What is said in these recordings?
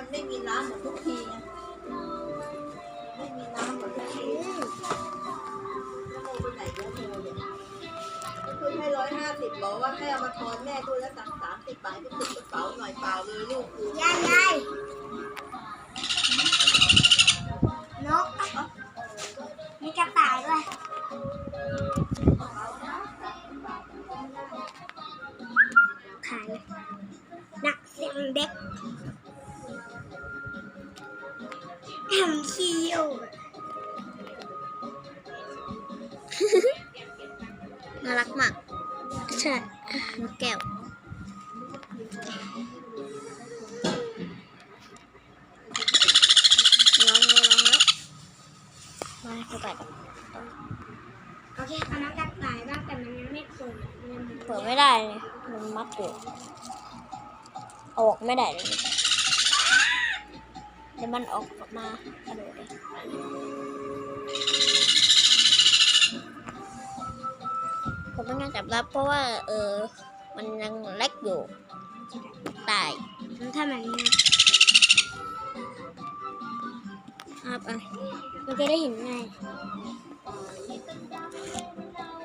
มันไม่มีน้ำเหมือนทุกทีไงไม่มีน้ำเหมือนทุกทีแล้วโมไปไหนเยอะโมเนี่ยก็คือให้ร้อยห้าสิบบอกว่าให้เอามาทอนแม่ด้วยแล้วสั่งสามสิบบาทก็ติดกระเป๋าหน่อยเปล่าเลยลูกคือยายยายนกมีกระต่ายด้วยขายนักเสียงเด็ก ทำคิวน่ารักมาก ใช่นกแก้วร้องแล้วร้องแล้วมาเข้าไปโอเคเอาน้องกระต่ายบ้างแต่มันยังไม่เปิดมันยังเปิดไม่ได้เลยมันมัดอยู่เอาออกไม่ได้เลย เดี๋ยวมันออกมากระโดดเลยผมไม่งั้นจับรับเพราะว่า เออ มันยังเล็กอยู่ตายมันทำแบบนี้ครับอะมันจะได้เห็นง่าย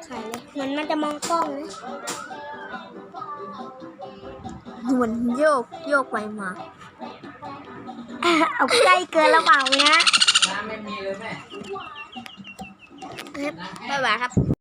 ขายเลยมันมันจะมองกล้องนะเหมือนโยกโยกไปมา เอาใกล้เกินแล้วเปล่านะน้ำไม่มีเลยแม่บ๊ายบายครับ